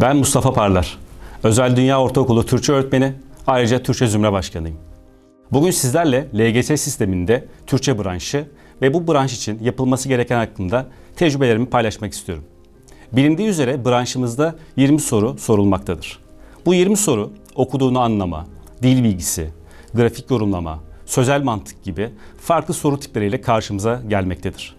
Ben Mustafa Parlar. Özel Dünya Ortaokulu Türkçe öğretmeni, ayrıca Türkçe Zümre Başkanıyım. Bugün sizlerle LGS sisteminde Türkçe branşı ve bu branş için yapılması gereken hakkında tecrübelerimi paylaşmak istiyorum. Bilindiği üzere branşımızda 20 soru sorulmaktadır. Bu 20 soru okuduğunu anlama, dil bilgisi, grafik yorumlama, sözel mantık gibi farklı soru tipleriyle karşımıza gelmektedir.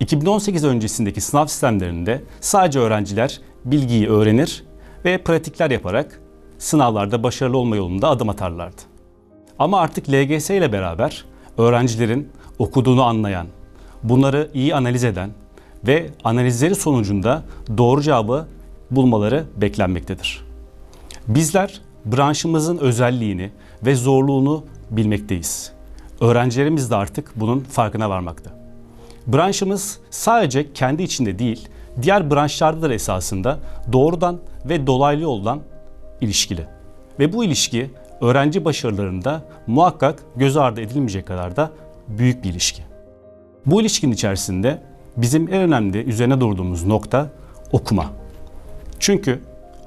2018 öncesindeki sınav sistemlerinde sadece öğrenciler bilgiyi öğrenir ve pratikler yaparak sınavlarda başarılı olma yolunda adım atarlardı. Ama artık LGS ile beraber öğrencilerin okuduğunu anlayan, bunları iyi analiz eden ve analizleri sonucunda doğru cevabı bulmaları beklenmektedir. Bizler branşımızın özelliğini ve zorluğunu bilmekteyiz. Öğrencilerimiz de artık bunun farkına varmakta. Branşımız sadece kendi içinde değil, diğer branşlarda da esasında doğrudan ve dolaylı yoldan ilişkili. Ve bu ilişki öğrenci başarılarında muhakkak göz ardı edilmeyecek kadar da büyük bir ilişki. Bu ilişkinin içerisinde bizim en önemli üzerine durduğumuz nokta okuma. Çünkü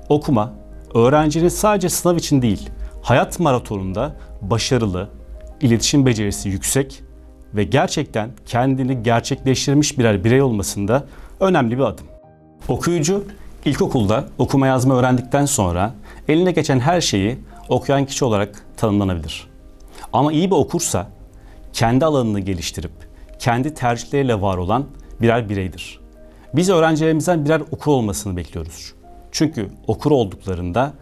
okuma öğrencinin sadece sınav için değil, hayat maratonunda başarılı, iletişim becerisi yüksek ve gerçekten kendini gerçekleştirmiş birer birey olmasında önemli bir adım. Okuyucu ilkokulda okuma yazma öğrendikten sonra eline geçen her şeyi okuyan kişi olarak tanımlanabilir. Ama iyi bir okursa kendi alanını geliştirip kendi tercihleriyle var olan birer bireydir. Biz öğrencilerimizden birer okur olmasını bekliyoruz. Çünkü okur olduklarında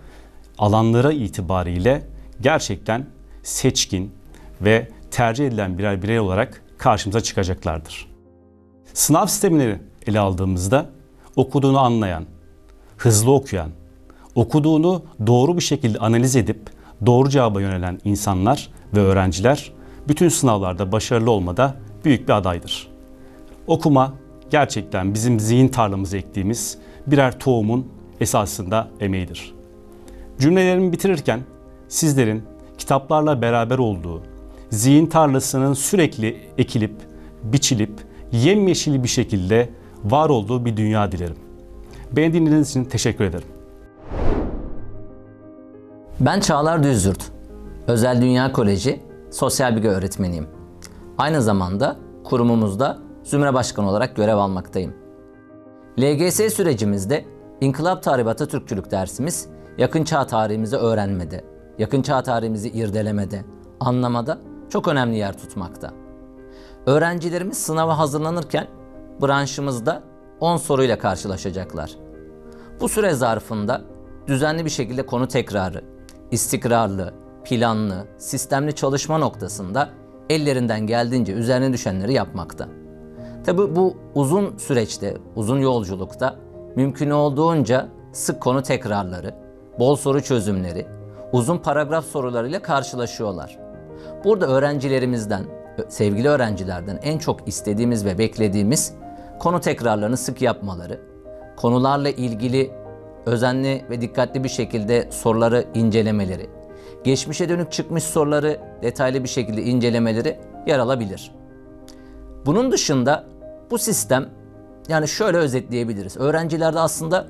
alanlara itibariyle gerçekten seçkin ve tercih edilen birer birey olarak karşımıza çıkacaklardır. Sınav sistemini ele aldığımızda okuduğunu anlayan, hızlı okuyan, okuduğunu doğru bir şekilde analiz edip doğru cevaba yönelen insanlar ve öğrenciler bütün sınavlarda başarılı olmada büyük bir adaydır. Okuma gerçekten bizim zihin tarlamıza ektiğimiz birer tohumun esasında emeğidir. Cümlelerimi bitirirken sizlerin kitaplarla beraber olduğu, zihin tarlasının sürekli ekilip, biçilip, yemyeşil bir şekilde var olduğu bir dünya dilerim. Beni dinlediğiniz için teşekkür ederim. Ben Çağlar Düzyurt. Özel Dünya Koleji Sosyal Bilgi Öğretmeniyim. Aynı zamanda kurumumuzda Zümre Başkanı olarak görev almaktayım. LGS sürecimizde İnkılap Tarihi Atatürkçülük dersimiz yakın çağ tarihimizi öğrenmede, yakın çağ tarihimizi irdelemede, anlamada çok önemli yer tutmakta. Öğrencilerimiz sınava hazırlanırken branşımızda 10 soruyla karşılaşacaklar. Bu süre zarfında düzenli bir şekilde konu tekrarı, istikrarlı, planlı, sistemli çalışma noktasında ellerinden geldiğince üzerine düşenleri yapmakta. Tabi bu uzun süreçte, uzun yolculukta mümkün olduğunca sık konu tekrarları, bol soru çözümleri, uzun paragraf sorularıyla karşılaşıyorlar. Burada öğrencilerimizden, sevgili öğrencilerden en çok istediğimiz ve beklediğimiz konu tekrarlarını sık yapmaları, konularla ilgili özenli ve dikkatli bir şekilde soruları incelemeleri, geçmişe dönük çıkmış soruları detaylı bir şekilde incelemeleri yer alabilir. Bunun dışında bu sistem yani şöyle özetleyebiliriz. Öğrencilerde aslında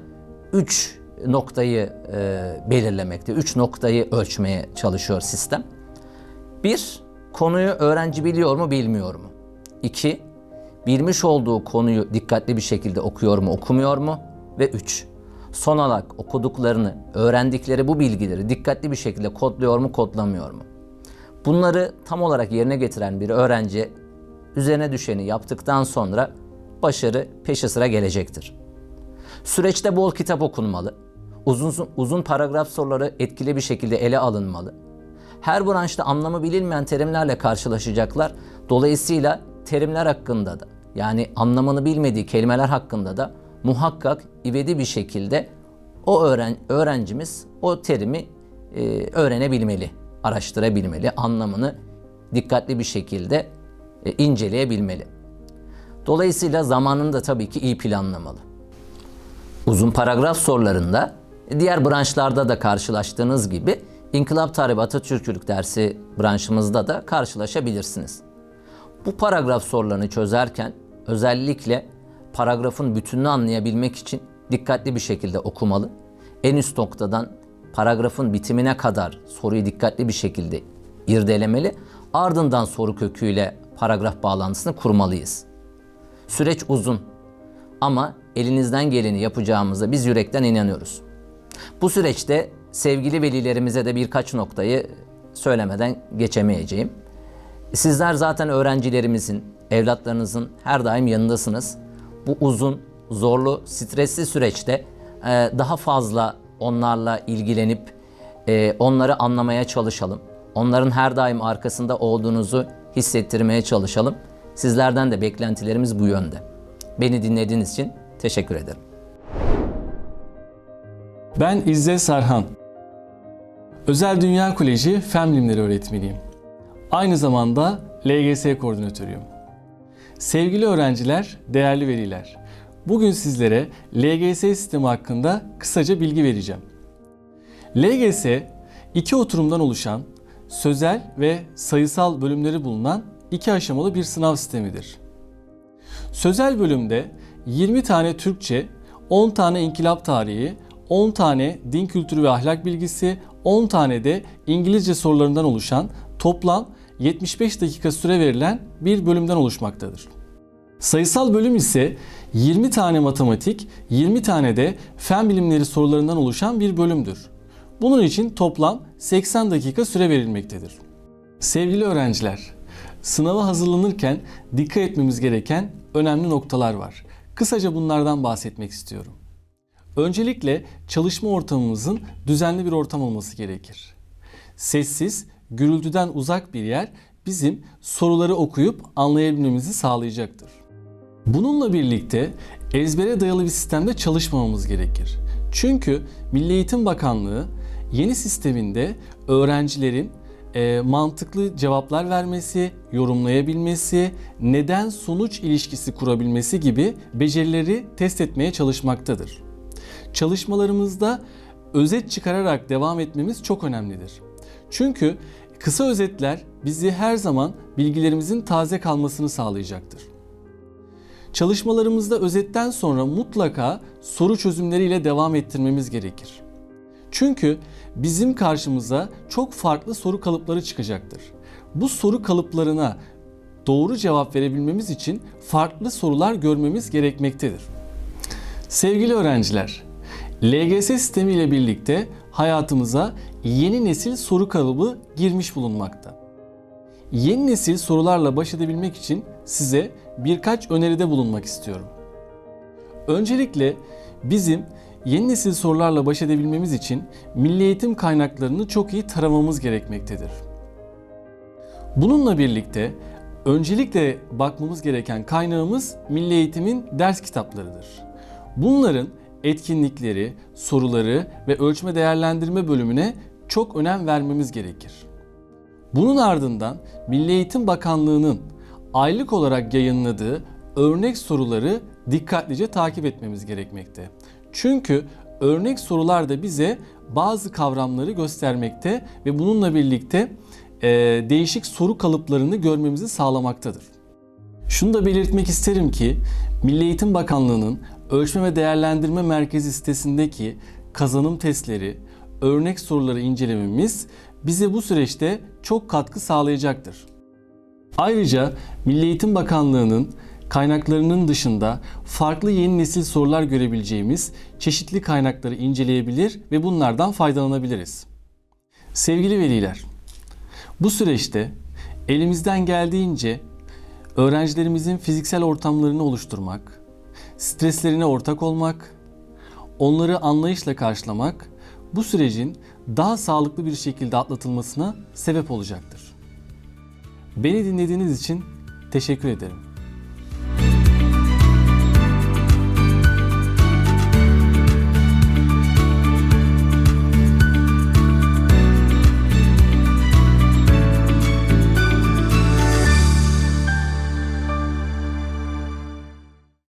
3 noktayı e, belirlemekte, 3 noktayı ölçmeye çalışıyor sistem. Bir, konuyu öğrenci biliyor mu, bilmiyor mu? İki, bilmiş olduğu konuyu dikkatli bir şekilde okuyor mu, okumuyor mu? Ve üç, son olarak okuduklarını, öğrendikleri bu bilgileri dikkatli bir şekilde kodluyor mu, kodlamıyor mu? Bunları tam olarak yerine getiren bir öğrenci üzerine düşeni yaptıktan sonra başarı peşi sıra gelecektir. Süreçte bol kitap okunmalı. Uzun uzun paragraf soruları etkili bir şekilde ele alınmalı. Her branşta anlamı bilinmeyen terimlerle karşılaşacaklar. Dolayısıyla terimler hakkında da yani anlamını bilmediği kelimeler hakkında da muhakkak ivedi bir şekilde o öğren öğrencimiz o terimi e, öğrenebilmeli, araştırabilmeli, anlamını dikkatli bir şekilde e, inceleyebilmeli. Dolayısıyla zamanını da tabii ki iyi planlamalı. Uzun paragraf sorularında diğer branşlarda da karşılaştığınız gibi İnkılap Tarihi Atatürkçülük dersi branşımızda da karşılaşabilirsiniz. Bu paragraf sorularını çözerken özellikle paragrafın bütününü anlayabilmek için dikkatli bir şekilde okumalı. en üst noktadan paragrafın bitimine kadar soruyu dikkatli bir şekilde irdelemeli. Ardından soru köküyle paragraf bağlantısını kurmalıyız. Süreç uzun ama elinizden geleni yapacağımıza biz yürekten inanıyoruz. Bu süreçte sevgili velilerimize de birkaç noktayı söylemeden geçemeyeceğim. Sizler zaten öğrencilerimizin, evlatlarınızın her daim yanındasınız. Bu uzun, zorlu, stresli süreçte e, daha fazla onlarla ilgilenip e, onları anlamaya çalışalım. Onların her daim arkasında olduğunuzu hissettirmeye çalışalım. Sizlerden de beklentilerimiz bu yönde. Beni dinlediğiniz için teşekkür ederim. Ben İzzet Sarhan. Özel Dünya Koleji Fen Bilimleri öğretmeniyim. Aynı zamanda LGS koordinatörüyüm. Sevgili öğrenciler, değerli veliler. Bugün sizlere LGS sistemi hakkında kısaca bilgi vereceğim. LGS iki oturumdan oluşan sözel ve sayısal bölümleri bulunan iki aşamalı bir sınav sistemidir. Sözel bölümde 20 tane Türkçe, 10 tane inkılap tarihi, 10 tane din kültürü ve ahlak bilgisi, 10 tane de İngilizce sorularından oluşan toplam 75 dakika süre verilen bir bölümden oluşmaktadır. Sayısal bölüm ise 20 tane matematik, 20 tane de fen bilimleri sorularından oluşan bir bölümdür. Bunun için toplam 80 dakika süre verilmektedir. Sevgili öğrenciler, sınava hazırlanırken dikkat etmemiz gereken önemli noktalar var. Kısaca bunlardan bahsetmek istiyorum. Öncelikle çalışma ortamımızın düzenli bir ortam olması gerekir. Sessiz, gürültüden uzak bir yer bizim soruları okuyup anlayabilmemizi sağlayacaktır. Bununla birlikte ezbere dayalı bir sistemde çalışmamamız gerekir. Çünkü Milli Eğitim Bakanlığı yeni sisteminde öğrencilerin e, mantıklı cevaplar vermesi, yorumlayabilmesi, neden sonuç ilişkisi kurabilmesi gibi becerileri test etmeye çalışmaktadır. Çalışmalarımızda özet çıkararak devam etmemiz çok önemlidir. Çünkü kısa özetler bizi her zaman bilgilerimizin taze kalmasını sağlayacaktır. Çalışmalarımızda özetten sonra mutlaka soru çözümleriyle devam ettirmemiz gerekir. Çünkü bizim karşımıza çok farklı soru kalıpları çıkacaktır. Bu soru kalıplarına doğru cevap verebilmemiz için farklı sorular görmemiz gerekmektedir. Sevgili öğrenciler, LGS sistemi ile birlikte hayatımıza yeni nesil soru kalıbı girmiş bulunmakta. Yeni nesil sorularla baş edebilmek için size birkaç öneride bulunmak istiyorum. Öncelikle bizim yeni nesil sorularla baş edebilmemiz için milli eğitim kaynaklarını çok iyi taramamız gerekmektedir. Bununla birlikte öncelikle bakmamız gereken kaynağımız milli eğitimin ders kitaplarıdır. Bunların etkinlikleri, soruları ve ölçme değerlendirme bölümüne çok önem vermemiz gerekir. Bunun ardından Milli Eğitim Bakanlığı'nın aylık olarak yayınladığı örnek soruları dikkatlice takip etmemiz gerekmekte. Çünkü örnek sorular da bize bazı kavramları göstermekte ve bununla birlikte e, değişik soru kalıplarını görmemizi sağlamaktadır. Şunu da belirtmek isterim ki Milli Eğitim Bakanlığı'nın Ölçme ve Değerlendirme Merkezi sitesindeki kazanım testleri, örnek soruları incelememiz bize bu süreçte çok katkı sağlayacaktır. Ayrıca Milli Eğitim Bakanlığı'nın kaynaklarının dışında farklı yeni nesil sorular görebileceğimiz çeşitli kaynakları inceleyebilir ve bunlardan faydalanabiliriz. Sevgili veliler, bu süreçte elimizden geldiğince öğrencilerimizin fiziksel ortamlarını oluşturmak, streslerine ortak olmak, onları anlayışla karşılamak bu sürecin daha sağlıklı bir şekilde atlatılmasına sebep olacaktır. Beni dinlediğiniz için teşekkür ederim.